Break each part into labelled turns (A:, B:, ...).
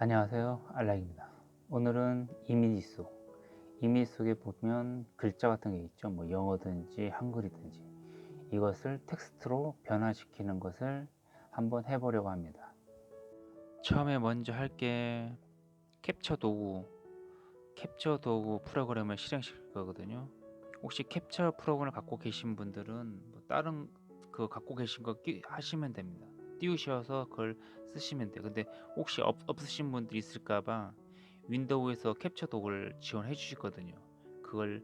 A: 안녕하세요. 알락입니다. 오늘은 이미지 속 이미지 속에 보면 글자 같은 게 있죠. 뭐 영어든지 한글이든지. 이것을 텍스트로 변화시키는 것을 한번 해보려고 합니다. 처음에 먼저 할 게 캡처 도구 캡처 도구 프로그램을 실행시킬 거거든요. 혹시 캡처 프로그램을 갖고 계신 분들은 뭐 다른 그 갖고 계신 거 끼- 하시면 됩니다 띄우셔서 그걸 쓰시면 돼요. 근데 혹시 없, 없으신 분들이 있을까봐 윈도우에서 캡처 도구를 지원해 주시거든요. 그걸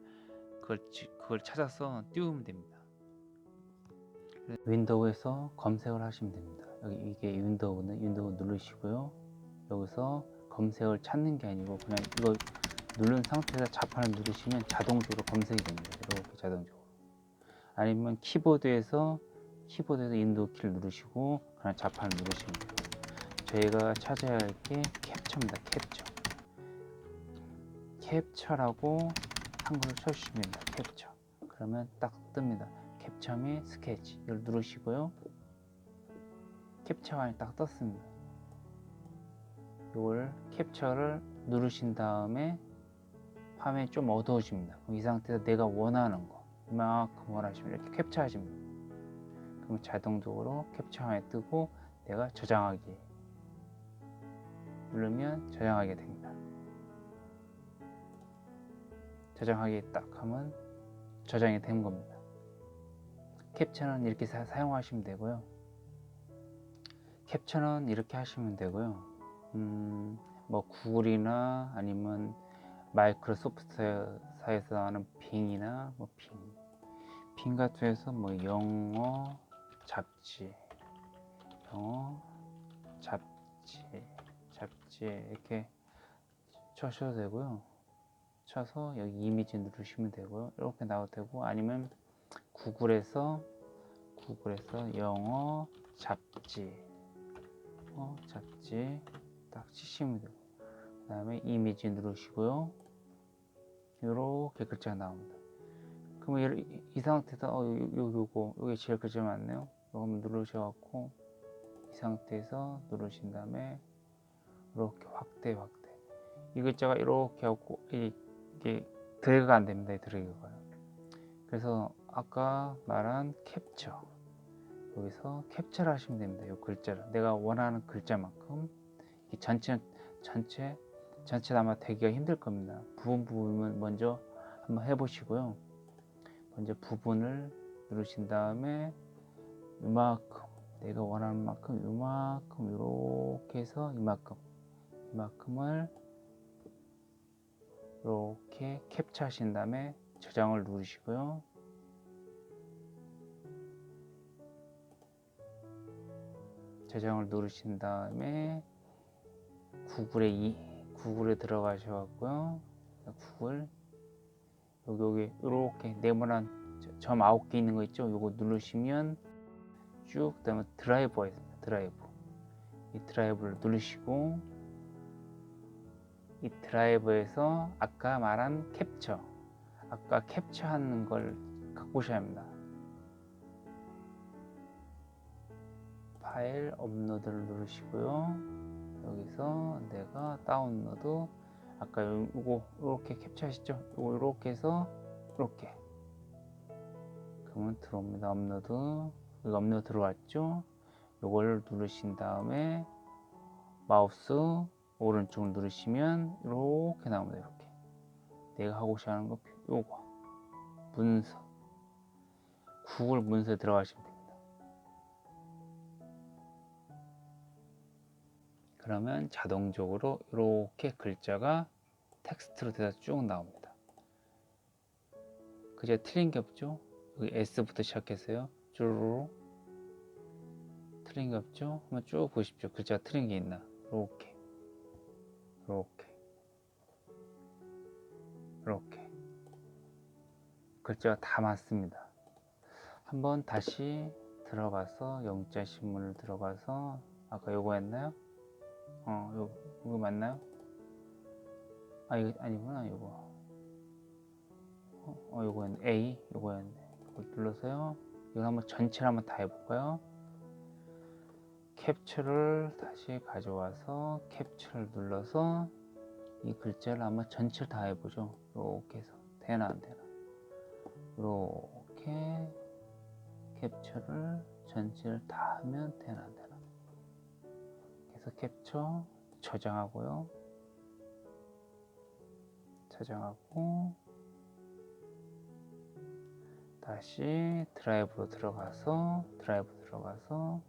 A: 그걸 지- 그걸 찾아서 띄우면 됩니다. 윈도우에서 검색을 하시면 됩니다. 여기 이게 윈도우는 윈도우 누르시고요. 여기서 검색을 찾는 게 아니고 그냥 이거 누른 상태에서 자판을 누르시면 자동적으로 검색이 됩니다. 이렇게 자동적으로. 아니면 키보드에서 키보드에서 윈도우 키를 누르시고 그냥 자판을 누르시면 돼요. 저희가 찾아야 할 게 캡처입니다. 캡처. 캡처라고 한글을 쳐주시면 됩니다. 캡처. 그러면 딱 뜹니다. 캡처 및 스케치. 이걸 누르시고요. 캡처가 딱 떴습니다. 이걸 캡처를 누르신 다음에 화면이 좀 어두워집니다. 이 상태에서 내가 원하는 거 이만큼 원하시면 이렇게 캡처하시면 됩니다. 그럼 자동적으로 캡처화에 뜨고 내가 저장하기 누르면 저장하게 됩니다. 저장하기 딱 하면 저장이 된 겁니다. 캡처는 이렇게 사, 사용하시면 되고요. 캡처는 이렇게 하시면 되고요. 음, 뭐 구글이나 아니면 마이크로소프트사에서 하는 빙이나 뭐 빙, 빙 같은 데서 뭐 영어 잡지, 영어 잡지, 잡지 이렇게 쳐셔도 되고요. 쳐서 여기 이미지 누르시면 되고요. 이렇게 나와도 되고 아니면 구글에서 구글에서 영어 잡지, 어 잡지 딱 치시면 되고 그 다음에 이미지 누르시고요. 이렇게 글자가 나옵니다. 그러면 이, 이 상태에서 어, 요, 요, 요거 요게 제일 글자 맞네요. 요거 누르셔갖고 이 상태에서 누르신 다음에 이렇게 확대 확대 이 글자가 이렇게 하고 이게 드래그가 안 됩니다. 이 드래그가요. 그래서 아까 말한 캡처 여기서 캡처를 하시면 됩니다. 이 글자를 내가 원하는 글자만큼 이 전체 전체 전체 아마 되기가 힘들 겁니다. 부분 부분은 먼저 한번 해보시고요. 먼저 부분을 누르신 다음에 이만큼 내가 원하는 만큼 이만큼 이렇게 해서 이만큼 이만큼을 이렇게 캡처하신 다음에 저장을 누르시고요. 저장을 누르신 다음에 구글에 이 구글에 들어가셔갖고요. 구글 여기 여기 이렇게 네모난 저- 점 아홉 개 있는 거 있죠? 요거 누르시면 쭉 그다음에 있습니다. 드라이브 이 드라이브를 누르시고 이 드라이브에서 아까 말한 캡처 아까 캡처하는 걸 갖고 오셔야 합니다. 파일 업로드를 누르시고요. 여기서 내가 다운로드 아까 요- 요거 이렇게 캡처하시죠? 요거 이렇게 해서 이렇게 그러면 들어옵니다. 업로드 여기 업로드 들어왔죠? 요걸 누르신 다음에 마우스 오른쪽을 누르시면 이렇게 나옵니다. 이렇게 내가 하고 싶어 하는 거 요거 문서 구글 문서에 들어가시면 됩니다. 그러면 자동적으로 이렇게 글자가 텍스트로 돼서 쭉 나옵니다. 그저 틀린 게 없죠? 여기 S부터 시작해서요. 쭈루루 틀린 게 없죠? 한번 쭉 보십시오. 글자가 틀린 게 있나? 이렇게 이렇게 이렇게 글자가 다 맞습니다. 한번 다시 들어가서 영자 신문을 들어가서 아까 요거 했나요? 어, 요, 이거 맞나요? 아, 이거 아니구나, 이거. 어, 어 요거였네. A, 요거였네. 이걸 눌러서요. 이거 한번 전체를 한번 다 해볼까요? 캡처를 다시 가져와서 캡처를 눌러서 이 글자를 한번 전체를 다 해보죠. 이렇게 해서 되나 안 되나. 이렇게 캡처를 전체를 다 하면 되나 안 되나. 그래서 캡처 저장하고요. 저장하고 다시 드라이브로 들어가서 드라이브 들어가서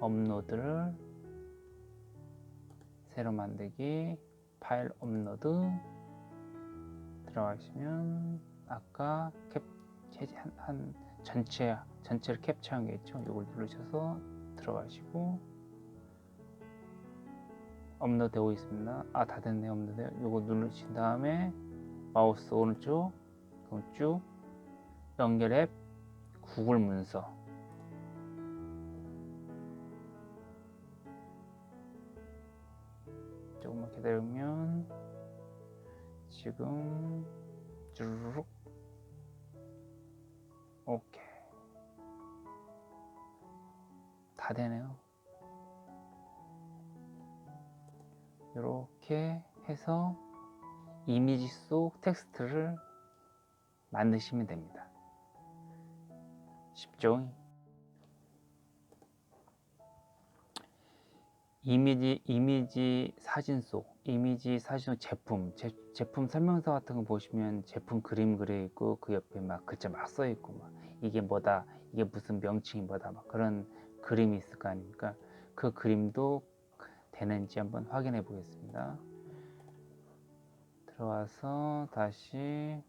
A: 업로드를 새로 만들기 파일 업로드 들어가시면 아까 캡 한, 한 전체 전체를 캡처한 게 있죠. 이걸 누르셔서 들어가시고 업로드 되고 있습니다. 아 다 됐네. 업로드. 이거 누르신 다음에 마우스 오른쪽 그럼 쭉 연결 앱 구글 문서. 조금만 기다리면 지금 주르륵. 오케이. 다 되네요 이렇게 해서 이미지 속 텍스트를 만드시면 됩니다 쉽죠? 이미지 이미지 사진 속 이미지 사진 속 제품 제, 제품 설명서 같은 거 보시면 제품 그림 그려 있고 그 옆에 막 글자 막 써 있고 막 이게 뭐다 이게 무슨 명칭이 뭐다 막 그런 그림이 있을 거 아닙니까 그 그림도 되는지 한번 확인해 보겠습니다 들어와서 다시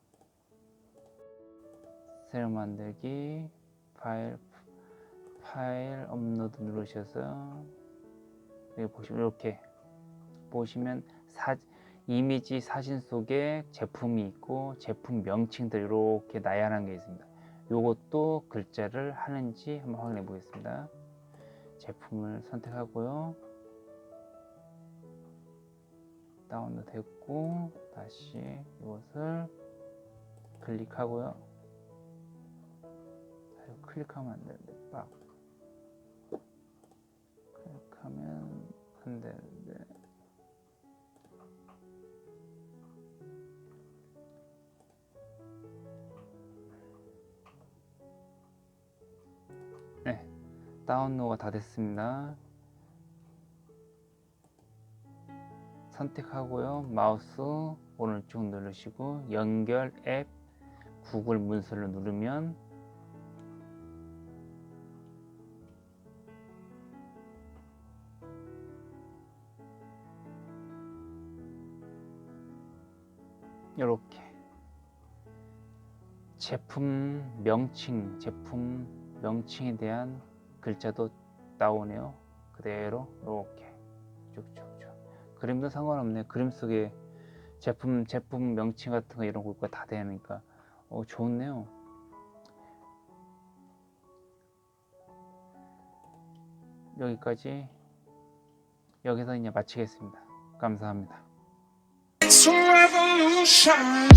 A: 새로 만들기 파일 파일 업로드 누르셔서 여기 보시면 이렇게 보시면 사, 이미지 사진 속에 제품이 있고 제품 명칭들 이렇게 나열한 게 있습니다. 이것도 글자를 하는지 한번 확인해 보겠습니다. 제품을 선택하고요. 다운로드 됐고 다시 이것을 클릭하고요. 클릭하면 안 되는데 빡. 클릭하면 안 되는데. 네 다운로드가 다 됐습니다 선택하고요 마우스 오른쪽 누르시고 연결 앱 구글 문서를 누르면 이렇게 제품 명칭, 제품 명칭에 대한 글자도 나오네요. 그대로 이렇게 쭉쭉쭉. 그림도 상관없네. 그림 속에 제품 제품 명칭 같은 거 이런 거다 되니까 어, 좋네요. 여기까지 여기서 이제 마치겠습니다. 감사합니다.
B: It's a revolution.